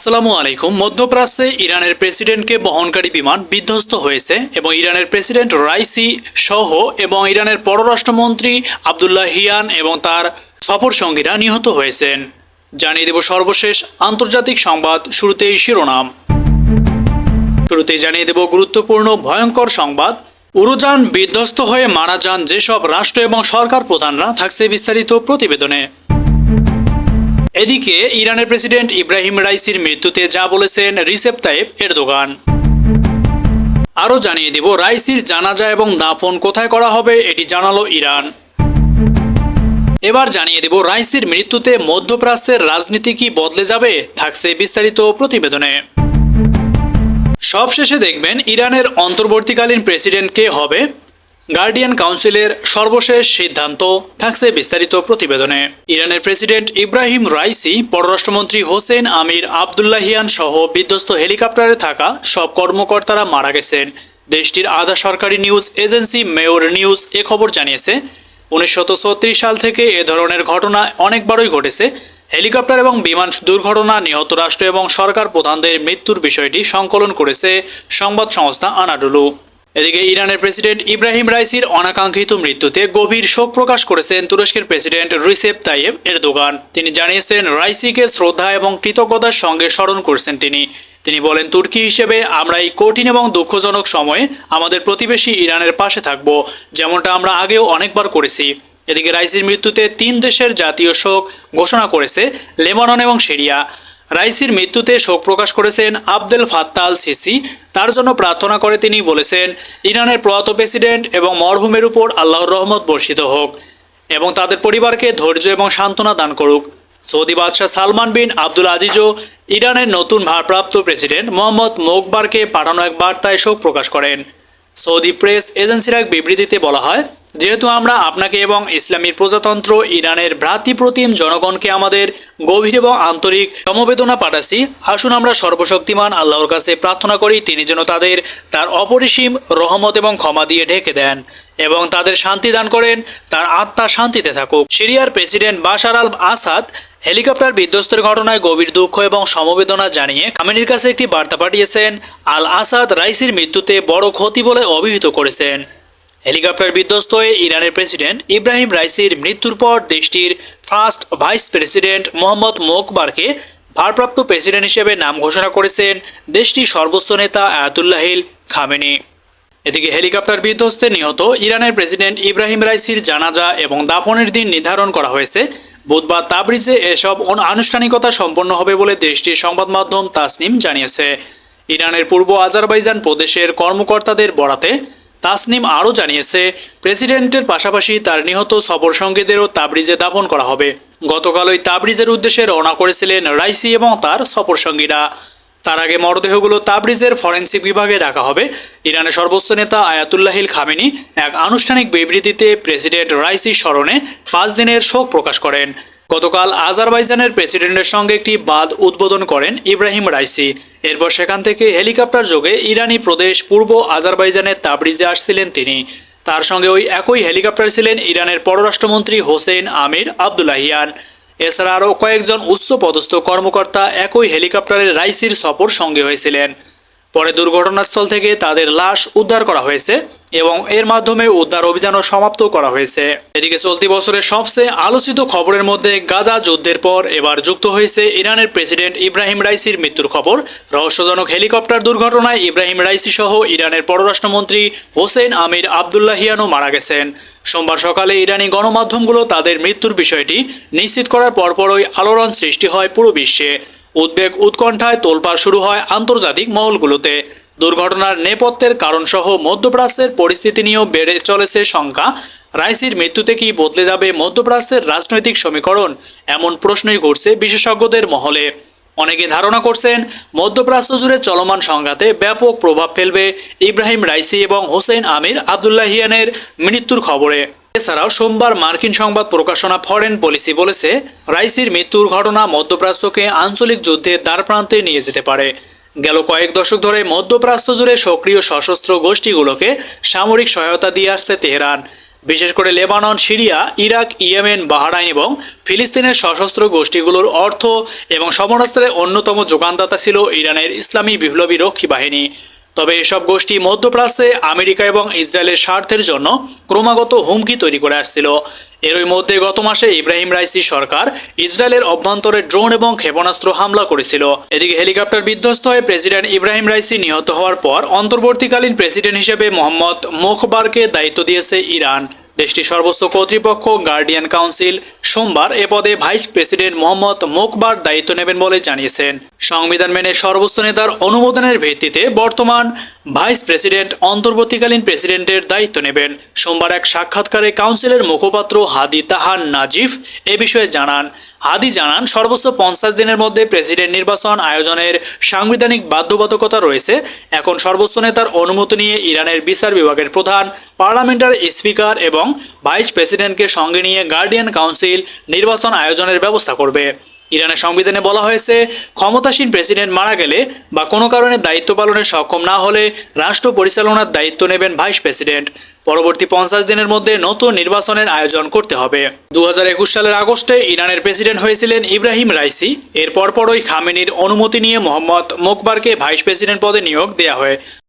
আসসালামু আলাইকুম। মধ্যপ্রাচ্যে ইরানের প্রেসিডেন্টকে বহনকারী বিমান বিধ্বস্ত হয়েছে এবং ইরানের প্রেসিডেন্ট রাইসি সহ এবং ইরানের পররাষ্ট্রমন্ত্রী আবদুল্লাহ হিয়ান এবং তার সফর সঙ্গীরা নিহত হয়েছেন। জানিয়ে দেব সর্বশেষ আন্তর্জাতিক সংবাদ শুরুতেই শিরোনাম। শুরুতেই জানিয়ে দেব গুরুত্বপূর্ণ ভয়ঙ্কর সংবাদ। উড়োযান বিধ্বস্ত হয়ে মারা যান যেসব রাষ্ট্র এবং সরকার প্রধানরা, থাকছে বিস্তারিত প্রতিবেদনে। এদিকে ইরানের প্রেসিডেন্ট ইব্রাহিম রাইসির মৃত্যুতে যা বলেছেন রিসেপ তাইব এরদোগান। আরও জানিয়ে দেব, রাইসির জানাজা এবং দাফন কোথায় করা হবে এটি জানালো ইরান। এবার জানিয়ে দেব, রাইসির মৃত্যুতে মধ্যপ্রাচ্যের রাজনীতি কি বদলে যাবে? থাকছে বিস্তারিত প্রতিবেদনে। সবশেষে দেখবেন, ইরানের অন্তর্বর্তীকালীন প্রেসিডেন্ট কে হবে? গার্ডিয়ান কাউন্সিলের সর্বশেষ সিদ্ধান্ত থাকছে বিস্তারিত প্রতিবেদনে। ইরানের প্রেসিডেন্ট ইব্রাহিম রাইসি, পররাষ্ট্রমন্ত্রী হোসেন আমির আবদুল্লাহিয়ান সহ বিধ্বস্ত হেলিকপ্টারে থাকা সব কর্মকর্তারা মারা গেছেন। দেশটির আধা সরকারি নিউজ এজেন্সি মেয়র নিউজ এ খবর জানিয়েছে, উনিশশো সাল থেকে এ ধরনের ঘটনা অনেকবারই ঘটেছে। হেলিকপ্টার এবং বিমান দুর্ঘটনা নিহত রাষ্ট্র এবং সরকার প্রধানদের মৃত্যুর বিষয়টি সংকলন করেছে সংবাদ সংস্থা আনাডুলু। এদিকে ইরানের প্রেসিডেন্ট ইব্রাহিম রাইসির অনাকাঙ্ক্ষিত মৃত্যুতে গভীর শোক প্রকাশ করেছেন তুরস্কের প্রেসিডেন্ট রিসেপ তাইয়েব এরদোগান। তিনি জানিয়েছেন, রাইসিকে শ্রদ্ধা এবং কৃতজ্ঞতার সঙ্গে স্মরণ করেছেন তিনি। তিনি বলেন, তুর্কি হিসেবে আমরা এই কঠিন এবং দুঃখজনক সময়ে আমাদের প্রতিবেশী ইরানের পাশে থাকব, যেমনটা আমরা আগেও অনেকবার করেছি। এদিকে রাইসির মৃত্যুতে তিন দেশের জাতীয় শোক ঘোষণা করেছে লেবানন এবং সিরিয়া। রাইসির মৃত্যুতে শোক প্রকাশ করেছেন আবদেল ফাত্তাল সিসি। তার জন্য প্রার্থনা করে তিনি বলেছেন, ইরানের প্রয়াত প্রেসিডেন্ট এবং মরহুমের উপর আল্লাহর রহমত বর্ষিত হোক এবং তাদের পরিবারকে ধৈর্য এবং সান্ত্বনা দান করুক। সৌদি বাদশাহ সালমান বিন আব্দুল আজিজও ইরানের নতুন ভারপ্রাপ্ত প্রেসিডেন্ট মোহাম্মদ মোকবারকে পাঠানো এক বার্তায় শোক প্রকাশ করেন। সৌদি প্রেস এজেন্সির এক বিবৃতিতে বলা হয়, যেহেতু আমরা আপনাকে এবং ইসলামী প্রজাতন্ত্র, ইরানের ভ্রাতৃপ্রতিম জনগণকে আমাদের গভীর এবং আন্তরিক সমবেদনা পাঠাচ্ছি, আসুন আমরা সর্বশক্তিমান আল্লাহর কাছে প্রার্থনা করি, তিনি যেন তাদের, তার অপরিসীম রহমত এবং ক্ষমা দিয়ে ঢেকে দেন এবং তাদের শান্তি দান করেন, তার আত্মা শান্তিতে থাকুক। সিরিয়ার president Bashar al Assad helicopter বিধ্বস্তের ঘটনায় গভীর দুঃখ এবং সমবেদনা জানিয়ে খামেনির কাছে একটি বার্তা পাঠিয়েছেন আল আসাদ রাইসির মৃত্যুতে বড় ক্ষতি বলে অভিহিত করেছেন। হেলিকপ্টার বিধ্বস্ত হয়ে ইরানের প্রেসিডেন্ট ইব্রাহিম রাইসির মৃত্যুর পর দেশটির ফার্স্ট ভাইস প্রেসিডেন্ট মোহাম্মদ মোকবারকে ভারপ্রাপ্ত প্রেসিডেন্ট হিসেবে নাম ঘোষণা করেছেন দেশটির সর্বোচ্চ নেতা আয়াতুল্লাহিল খামেনি। এদিকে হেলিকপ্টার বিধ্বস্তে নিহত ইরানের প্রেসিডেন্ট ইব্রাহিম রাইসির জানাজা এবং দাফনের দিন নির্ধারণ করা হয়েছে। বুধবার তাবরিজে এসব আনুষ্ঠানিকতা সম্পন্ন হবে বলে দেশটির সংবাদ মাধ্যম তাসনিম জানিয়েছে। ইরানের পূর্ব আজারবাইজান প্রদেশের কর্মকর্তাদের বরাতে তাসনিম আরও জানিয়েছে, প্রেসিডেন্টের পাশাপাশি তার নিহত সবর সঙ্গীদেরও তাবরিজে দাপন করা হবে। গতকাল ওই তাবরিজের উদ্দেশ্যে রওনা করেছিলেন রাইসি এবং তার সফর সঙ্গীরা। তার আগে মরদেহগুলো তাবরিজের ফরেন্সিক বিভাগে রাখা হবে। ইরানের সর্বোচ্চ নেতা আয়াতুল্লাহিল খামেনি এক আনুষ্ঠানিক বিবৃতিতে প্রেসিডেন্ট রাইসির স্মরণে পাঁচ দিনের শোক প্রকাশ করেন। গতকাল আজারবাইজানের প্রেসিডেন্টের সঙ্গে একটি বাদ উদ্বোধন করেন ইব্রাহিম রাইসি। এরপর সেখান থেকে হেলিকপ্টার যোগে ইরানি প্রদেশ পূর্ব আজারবাইজানের তাবরিজে আসছিলেন তিনি। তার সঙ্গে ওই একই হেলিকপ্টার ছিলেন ইরানের পররাষ্ট্রমন্ত্রী হোসেন আমির আবদুল্লাহিয়ান। এছাড়া আরও কয়েকজন উচ্চপদস্থ কর্মকর্তা একই হেলিকপ্টারে রাইসির সফর সঙ্গে হয়েছিলেন। পরে দুর্ঘটনাস্থল থেকে তাদের লাশ উদ্ধার করা হয়েছে। এবং এর মাধ্যমে উদ্ধার অভিযানও সমাপ্ত করা হয়েছে। এদিকে চলতি বছরের সবচেয়ে আলোচিত খবরের মধ্যে গাজা যুদ্ধের পর এবার যুক্ত হয়েছে ইরানের প্রেসিডেন্ট ইব্রাহিম রাইসির মৃত্যুর খবর। রহস্যজনক হেলিকপ্টার দুর্ঘটনায় ইব্রাহিম রাইসি সহ ইরানের পররাষ্ট্রমন্ত্রী হোসেন আমির আবদুল্লাহিয়ানও মারা গেছেন। সোমবার সকালে ইরানি গণমাধ্যমগুলো তাদের মৃত্যুর বিষয়টি নিশ্চিত করার পরপরই আলোড়ন সৃষ্টি হয় পুরো বিশ্বে। উদ্বেগ উৎকণ্ঠায় তোলপাড় শুরু হয় আন্তর্জাতিক মহলগুলোতে। দুর্ঘটনার নেপথ্যের কারণসহ মধ্যপ্রাচ্যের পরিস্থিতি নিয়েও বেড়ে চলেছে শঙ্কা। রাইসির মৃত্যুতে কি বদলে যাবে মধ্যপ্রাচ্যের রাজনৈতিক সমীকরণ? এমন প্রশ্নই ঘটছে বিশেষজ্ঞদের মহলে। অনেকে ধারণা করছেন, মধ্যপ্রাচ্য জুড়ে চলমান সংঘাতে ব্যাপক প্রভাব ফেলবে ইব্রাহিম রাইসি এবং হোসেন আমির আবদুল্লাহিয়ানের মৃত্যুর খবরে। এছাড়াও সোমবার মার্কিন সংবাদ প্রকাশনা ফরেন পলিসি বলেছে, রাইসির মৃত্যুর ঘটনা মধ্যপ্রাচ্যকে আঞ্চলিক যুদ্ধের দ্বারপ্রান্তে নিয়ে যেতে পারে। গেল কয়েক দশক ধরে মধ্যপ্রাচ্য জুড়ে সক্রিয় সশস্ত্র গোষ্ঠীগুলোকে সামরিক সহায়তা দিয়ে আসছে তেহরান। বিশেষ করে Lebanon, Syria, Iraq, Yemen, Bahrain এবং ফিলিস্তিনের সশস্ত্র গোষ্ঠীগুলোর অর্থ এবং সমরাস্ত্রের অন্যতম যোগানদাতা ছিল ইরানের ইসলামী বিপ্লবী রক্ষী বাহিনী। তবে এসব গোষ্ঠী মধ্যপ্রাচ্যে আমেরিকা এবং ইসরায়েলের স্বার্থের জন্য ক্রমাগত হুমকি তৈরি করে আসছিল। এরই মধ্যে গত মাসে ইব্রাহিম রাইসি সরকার ইসরায়েলের অভ্যন্তরে ড্রোন এবং ক্ষেপণাস্ত্র হামলা করেছিল। এদিকে হেলিকপ্টার বিধ্বস্ত হয়ে প্রেসিডেন্ট ইব্রাহিম রাইসি নিহত হওয়ার পর অন্তর্বর্তীকালীন প্রেসিডেন্ট হিসেবে মোহাম্মদ মোখবারকে দায়িত্ব দিয়েছে ইরান। দেশটির সর্বোচ্চ কর্তৃপক্ষ, গার্ডিয়ান কাউন্সিল, সোমবার এ পদে ভাইস প্রেসিডেন্ট মোহাম্মদ মোকবার দায়িত্ব নেবেন বলে জানিয়েছেন। সংবিধান মেনে সর্বোচ্চ নেতার অনুমোদনের ভিত্তিতে বর্তমান ভাইস প্রেসিডেন্ট, অন্তর্বর্তীকালীন প্রেসিডেন্টের দায়িত্ব নেবেন। সোমবার এক সাক্ষাৎকারে কাউন্সিলের মুখপাত্র হাদি তাহান নাজিফ এ বিষয়ে জানান। হাদি জানান, সর্বোচ্চ পঞ্চাশ দিনের মধ্যে প্রেসিডেন্ট নির্বাচন আয়োজনের সাংবিধানিক বাধ্যবাধকতা রয়েছে। এখন সর্বোচ্চ নেতার অনুমতি নিয়ে ইরানের বিচার বিভাগের প্রধান, পার্লামেন্টার স্পিকার এবং ভাইস প্রেসিডেন্টকে সঙ্গে নিয়ে গার্ডিয়ান কাউন্সিল নির্বাচন আয়োজনের ব্যবস্থা করবে। ইরানের সংবিধানে বলা হয়েছে, ক্ষমতাসীন প্রেসিডেন্ট মারা গেলে বা কোনো কারণে দায়িত্ব পালনে সক্ষম না হলে রাষ্ট্র পরিচালনার দায়িত্ব নেবেন ভাইস প্রেসিডেন্ট। পরবর্তী পঞ্চাশ দিনের মধ্যে নতুন নির্বাচনের আয়োজন করতে হবে। দু হাজার একুশ সালের আগস্টে ইরানের প্রেসিডেন্ট হয়েছিলেন ইব্রাহিম রাইসি। এর পরপরই খামেনির অনুমতি নিয়ে মোহাম্মদ মোকবারকে ভাইস প্রেসিডেন্ট পদে নিয়োগ দেওয়া হয়।